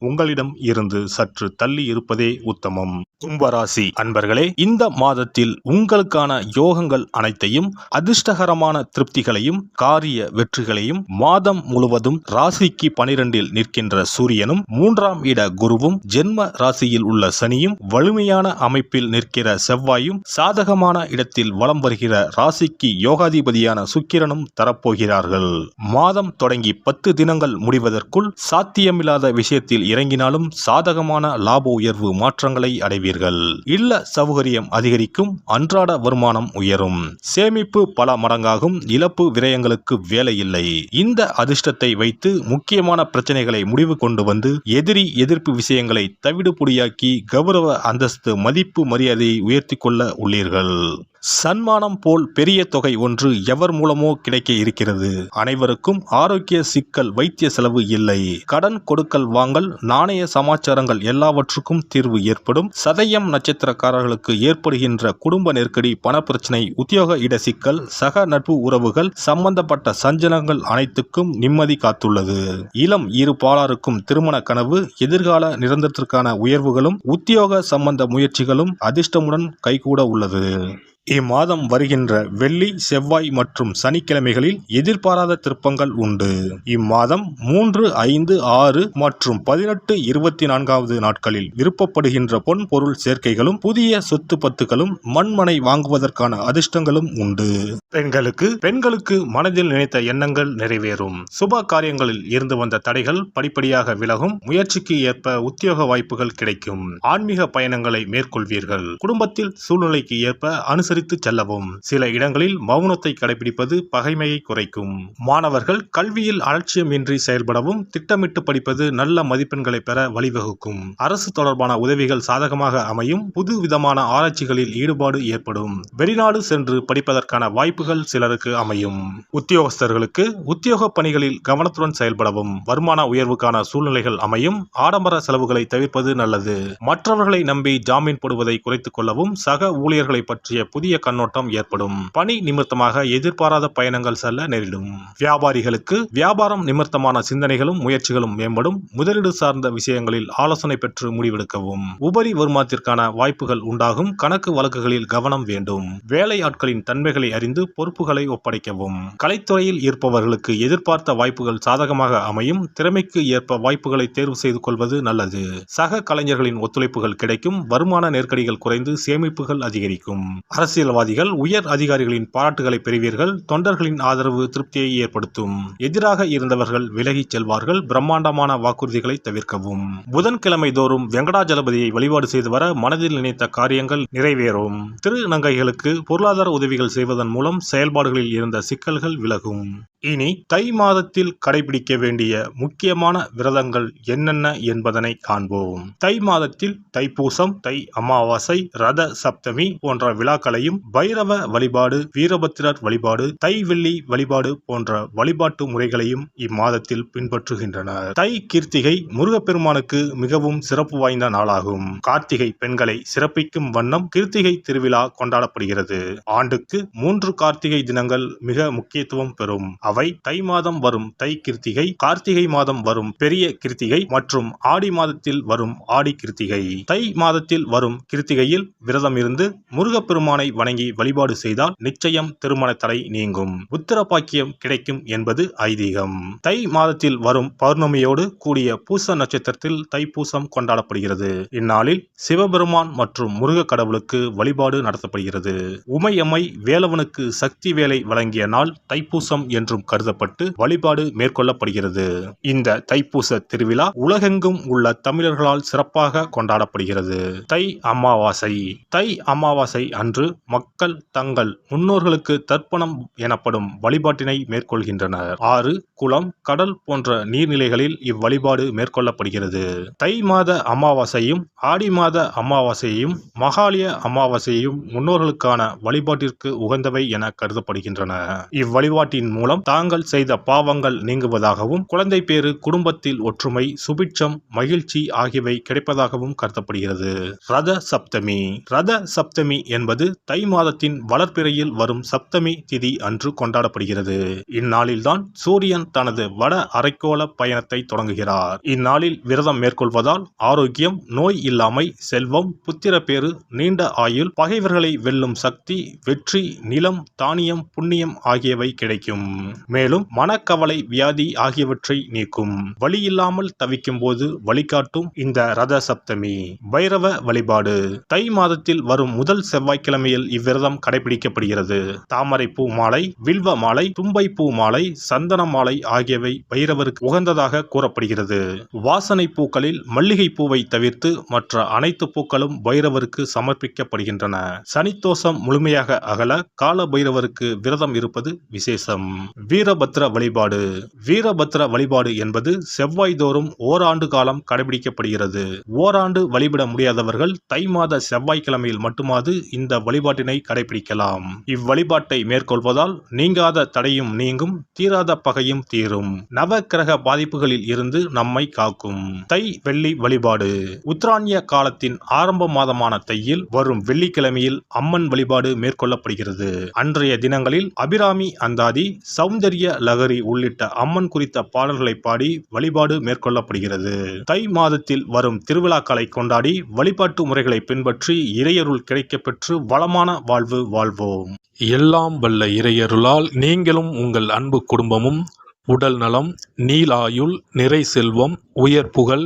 உங்களிடம் இருந்து சற்று தள்ளி இருப்பதே உத்தமம். கும்பராசி அன்பர்களே இந்த மாதத்தில் உங்களுக்கான யோகங்கள் அனைத்தையும் அதிர்ஷ்டகரமான திருப்திகளையும் காரிய வெற்றிகளையும் மாதம் முழுவதும் ராசிக்கு பனிரெண்டில் நிற்கின்ற சூரியனும் மூன்றாம் இட குருவும் ஜென்ம ராசியில் உள்ள சனியும் வலிமையான அமைப்பில் நிற்கிற செவ்வாயும் சாதகமான இடத்தில் வலம் வருகிற ராசிக்கு யோகாதிபதியான சுக்கிரனும் தரப்போகிறார்கள். மாதம் தொடங்கி பத்து தினங்கள் முடிவதற்குள் சாத்தியமில்லாத விஷயத்தில் இறங்கினாலும் சாதகமான லாப உயர்வு மாற்றங்களை அடைவீர்கள். இல்ல சௌகரியம் அதிகரிக்கும் அன்றாட வருமானம் உயரும். சேமிப்பு பல மடங்காகும் இழப்பு விரயங்களுக்கு வேலை இல்லை. இந்த அதிர்ஷ்டத்தை வைத்து முக்கியமான பிரச்சனைகளை முடிவு கொண்டு வந்து எதிரி எதிர்ப்பு விஷயங்களை தவிடுபொடியாக்கி கௌரவ அந்தஸ்து மதிப்பு மரியாதையை உயர்த்தி கொள்ள உள்ளீர்கள். சன்மானம் போல் பெரிய தொகை ஒன்று எவர் மூலமோ கிடைக்க இருக்கிறது. அனைவருக்கும் ஆரோக்கிய சிக்கல் வைத்திய செலவு இல்லை. கடன் கொடுக்கல் வாங்கல் நாணய சமாச்சாரங்கள் எல்லாவற்றுக்கும் தீர்வு ஏற்படும். சதயம் நட்சத்திரக்காரர்களுக்கு ஏற்படுகின்ற குடும்ப நெருக்கடி பணப்பிரச்சனை உத்தியோக இட சிக்கல் சக நட்பு உறவுகள் சம்பந்தப்பட்ட சஞ்சலங்கள் அனைத்துக்கும் நிம்மதி காத்துள்ளது. இளம் இரு பாலாருக்கும் திருமண கனவு எதிர்கால நிரந்தரத்திற்கான உயர்வுகளும் உத்தியோக சம்பந்த முயற்சிகளும் அதிர்ஷ்டமுடன் கைகூட உள்ளது. இம்மாதம் வருகின்ற வெள்ளி செவ்வாய் மற்றும் சனிக்கிழமைகளில் எதிர்பாராத திருப்பங்கள் உண்டு. இம்மாதம் மூன்று ஐந்து ஆறு மற்றும் பதினெட்டு இருபத்தி நான்காவது நாட்களில் விருப்பப்படுகின்ற பொன் பொருள் சேர்க்கைகளும் புதிய சொத்து பத்துகளும் மண்மனை வாங்குவதற்கான அதிர்ஷ்டங்களும் உண்டு. பெண்களுக்கு பெண்களுக்கு மனதில் நினைத்த எண்ணங்கள் நிறைவேறும். சுப காரியங்களில் இருந்து வந்த தடைகள் படிப்படியாக விலகும். முயற்சிக்கு ஏற்ப உத்தியோக வாய்ப்புகள் கிடைக்கும். ஆன்மீக பயணங்களை மேற்கொள்வீர்கள். குடும்பத்தில் சூழ்நிலைக்கு ஏற்ப அனுசரித்து செல்லவும். சில இடங்களில் மௌனத்தை கடைபிடிப்பது பகைமையை குறைக்கும். மாணவர்கள் கல்வியில் அலட்சியமின்றி செயல்படவும் திட்டமிட்டு படிப்பது நல்ல மதிப்பெண்களை பெற வழிவகுக்கும். அரசு தொடர்பான உதவிகள் சாதகமாக அமையும். புது விதமான ஆராய்ச்சிகளில் ஈடுபாடு ஏற்படும். வெளிநாடு சென்று படிப்பதற்கான வாய்ப்புகள் சிலருக்கு அமையும். உத்தியோகஸ்தர்களுக்கு உத்தியோக பணிகளில் கவனத்துடன் செயல்படவும். வருமான உயர்வுக்கான சூழ்நிலைகள் அமையும். ஆடம்பர செலவுகளை தவிர்ப்பது நல்லது. மற்றவர்களை நம்பி ஜாமீன் போடுவதை குறைத்துக் கொள்ளவும் சக ஊழியர்களை பற்றிய புதிய கண்ணோட்டம் ஏற்படும். பணி நிமித்தமாக எதிர்பாராத பயணங்கள் செல்ல நேரிடும். வியாபாரிகளுக்கு வியாபாரம் நிமித்தமான சிந்தனைகளும் முயற்சிகளும் மேம்படும். முதலீடு சார்ந்த விஷயங்களில் ஆலோசனை பெற்று முடிவெடுக்கவும். உபரி வருமானத்திற்கான வாய்ப்புகள் உண்டாகும். கணக்கு வழக்குகளில் கவனம் வேண்டும். வேலை ஆட்களின் தன்மைகளை அறிந்து பொறுப்புகளை ஒப்படைக்கவும். கலைத்துறையில் இருப்பவர்களுக்கு எதிர்பார்த்த வாய்ப்புகள் சாதகமாக அமையும். திறமைக்கு ஏற்ப வாய்ப்புகளை தேர்வு செய்து கொள்வது நல்லது. சக கலைஞர்களின் ஒத்துழைப்புகள் கிடைக்கும். வருமான நெருக்கடிகள் குறைந்து சேமிப்புகள் அதிகரிக்கும். அரசு அரசியல்வாதிகள் உயர் அதிகாரிகளின் பாராட்டுகளை பெறுவீர்கள் தொண்டர்களின் ஆதரவு திருப்தியை ஏற்படுத்தும். எதிராக இருந்தவர்கள் விலகிச் செல்வார்கள் பிரம்மாண்டமான வாக்குறுதிகளை தவிர்க்கவும். புதன்கிழமை தோறும் வெங்கடாஜலபதியை வழிபாடு செய்து வர மனதில் நினைத்த காரியங்கள் நிறைவேறும். திருநங்கைகளுக்கு பொருளாதார உதவிகள் செய்வதன் மூலம் செயல்பாடுகளில் இருந்த சிக்கல்கள் விலகும். இனி தை மாதத்தில் கடைபிடிக்க வேண்டிய முக்கியமான விரதங்கள் என்னென்ன என்பதனை காண்போம். தை மாதத்தில் தைப்பூசம் தை அமாவாசை ரத சப்தமி போன்ற விழாக்களை விழாக்களையும் பைரவ வழிபாடு வீரபத்திரர் வழிபாடு தைவெள்ளி வழிபாடு போன்ற வழிபாட்டு முறைகளையும் இம்மாதத்தில் பின்பற்றுகின்றனர். தை கீர்த்திகை முருகப்பெருமானுக்கு மிகவும் சிறப்பு வாய்ந்த நாளாகும். கார்த்திகை பெண்களை சிறப்பிக்கும் வண்ணம் கீர்த்திகை திருவிழா கொண்டாடப்படுகிறது. ஆண்டுக்கு மூன்று கார்த்திகை தினங்கள் மிக முக்கியத்துவம் பெறும். அவை தை மாதம் வரும் தை கிருத்திகை கார்த்திகை மாதம் வரும் பெரிய கிருத்திகை மற்றும் ஆடி மாதத்தில் வரும் ஆடி கிருத்திகை. தை மாதத்தில் வரும் கிருத்திகையில் விரதம் இருந்து முருகப்பெருமானை வணங்கி வழிபாடு செய்தால் நிச்சயம் திருமண தடை நீங்கும். உத்தரபாக்கியம் கிடைக்கும் என்பது ஐதீகம். தை மாதத்தில் வரும் பௌர்ணமியோடு கூடிய பூச நட்சத்திரத்தில் தைப்பூசம் கொண்டாடப்படுகிறது. இந்நாளில் சிவபெருமான் மற்றும் முருக கடவுளுக்கு வழிபாடு நடத்தப்படுகிறது. உமையம்மை வேலவனுக்கு சக்தி வேலை வழங்கிய நாள் தைப்பூசம் என்றும் கருதப்பட்டு வழிபாடு மேற்கொள்ளப்படுகிறது. இந்த தைப்பூச திருவிழா உலகெங்கும் உள்ள தமிழர்களால் சிறப்பாக கொண்டாடப்படுகிறது. தை அமாவாசை. தை அமாவாசை அன்று மக்கள் தங்கள் முன்னோர்களுக்கு தர்ப்பணம் எனப்படும் வழிபாட்டினை மேற்கொள்கின்றனர். ஆறு குளம் கடல் போன்ற நீர்நிலைகளில் இவ்வழிபாடு மேற்கொள்ளப்படுகிறது. தை மாத அமாவாசையும் ஆடி மாத அமாவாசையும் மகாலய அமாவாசையும் முன்னோர்களுக்கான வழிபாட்டிற்கு உகந்தவை என கருதப்படுகின்றன. இவ்வழிபாட்டின் மூலம் தாங்கள் செய்த பாவங்கள் நீங்குவதாகவும் குழந்தை பேறு குடும்பத்தில் ஒற்றுமை சுபிட்சம் மகிழ்ச்சி ஆகியவை கிடைப்பதாகவும் கருதப்படுகிறது. ரத சப்தமி. ரத சப்தமி என்பது தை மாதத்தின் வளர்ப்பிறையில் வரும் சப்தமி திதி அன்று கொண்டாடப்படுகிறது. இந்நாளில்தான் சூரியன் தனது வட அரைக்கோள பயணத்தை தொடங்குகிறார். இந்நாளில் விரதம் மேற்கொள்வதால் ஆரோக்கியம் நோய் இல்லாமை செல்வம் புத்திரப்பேறு நீண்ட ஆயுள் பகைவர்களை வெல்லும் சக்தி வெற்றி நிலம் தானியம் புண்ணியம் ஆகியவை கிடைக்கும். மேலும் மனக்கவலை வியாதி ஆகியவற்றை நீக்கும். வழி இல்லாமல் தவிக்கும் போது வழிகாட்டும் இந்த ரத சப்தமி. பைரவ வழிபாடு. தை மாதத்தில் வரும் முதல் செவ்வாய்க்கிழமையில் இவ்விரதம் கடைபிடிக்கப்படுகிறது. தாமரை பூ மாலை வில்வ மாலை தும்பை பூ மாலை சந்தன மாலை ஆகியவை பைரவருக்கு உகந்ததாக கூறப்படுகிறது. வாசனை பூக்களில் மல்லிகை பூவை தவிர்த்து மற்ற அனைத்து பூக்களும் பைரவருக்கு சமர்ப்பிக்கப்படுகின்றன. சனித்தோஷம் முழுமையாக அகல கால பைரவருக்கு விரதம் இருப்பது விசேஷம். வீரபத்ர வழிபாடு. வீரபத்ர வழிபாடு என்பது செவ்வாய் தோறும் ஓராண்டு காலம் கடைபிடிக்கப்படுகிறது. ஓராண்டு வழிபட முடியாதவர்கள் தை மாத செவ்வாய்க்கிழமையில் மட்டுமாது இந்த வழி வழிபாட்டினை கடைபிடிக்கலாம். இவ்வழிபாட்டை மேற்கொள்வதால் நீங்காத தடையும் நீங்கும் தீராத பகையும் தீரும். நவ கிரக பாதிப்புகளில் இருந்து நம்மை காக்கும். தை வெள்ளி வழிபாடு. உத்தராணிய காலத்தின் ஆரம்ப மாதமான தையில் வரும் வெள்ளிக்கிழமையில் அம்மன் வழிபாடு மேற்கொள்ளப்படுகிறது. அன்றைய தினங்களில் அபிராமி அந்தாதி சௌந்தரிய லகரி உள்ளிட்ட அம்மன் குறித்த பாடல்களை பாடி வழிபாடு மேற்கொள்ளப்படுகிறது. தை மாதத்தில் வரும் திருவிழாக்களை கொண்டாடி வழிபாட்டு முறைகளை பின்பற்றி இறையருள் கிடைக்கப்பெற்று வளமான வாழ்வு வாழ்வோம். எல்லாம் வல்ல இறையருளால் நீங்களும் உங்கள் அன்பு குடும்பமும் உடல் நலம் நீலாயுள் நிறை செல்வம் உயர் புகழ்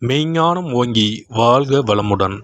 மெய்ஞானம் ஓங்கி வாழ்க வளமுடன்.